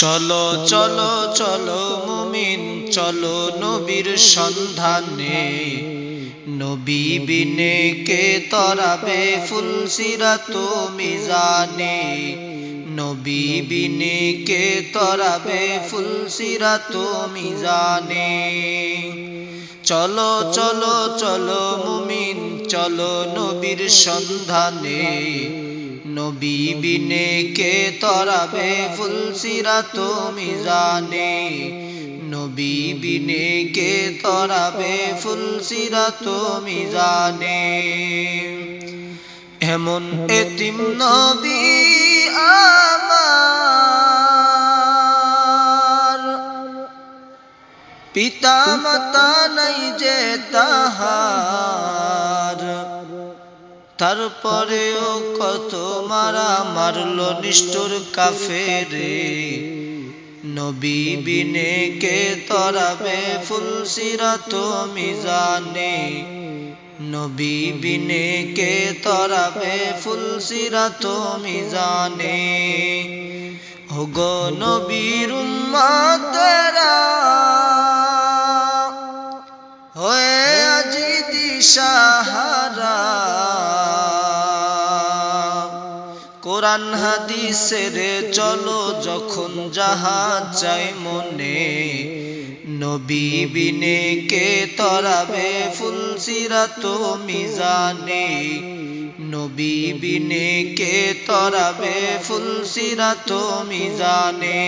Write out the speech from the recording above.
চলো চলো চলো মুমিন, চলো নবীর সন্ধানে। নবী বিনে কে তরাবে ফুলসিরা তো মিজানে। নবী বিনে কে তরাবে ফুলসিরা তো মিজানে। চলো চলো চলো মুমিন, চলো নবীর সন্ধানে। নবী বিনে কে তরাবে ফুলসিরা তো মিজানে নবী বিনে কে তরাবে ফুলসিরা তো মিজানে এমন এতিম নবী আমার। পিতা মাতা নাই যে তাহার। তারপরেও কত মারা মারলো নিষ্ঠুর কাফেরে। নবী বিনে কে তরাবে ফুলসিরা তো মিজানে নবী বিনে কে তরাবে ফুলসিরা তো মিজানে হোগো নবীর উম্মাতেরা হয়ে আজি দিশাহারা কোরআন হাদিসের চলো যখন যাহা চাই মনে। নবী বিনে কে তরাবে ফুলসিরা তো মিজানে। নবী বিনে কে তরাবে ফুলসিরা তো মিজানে।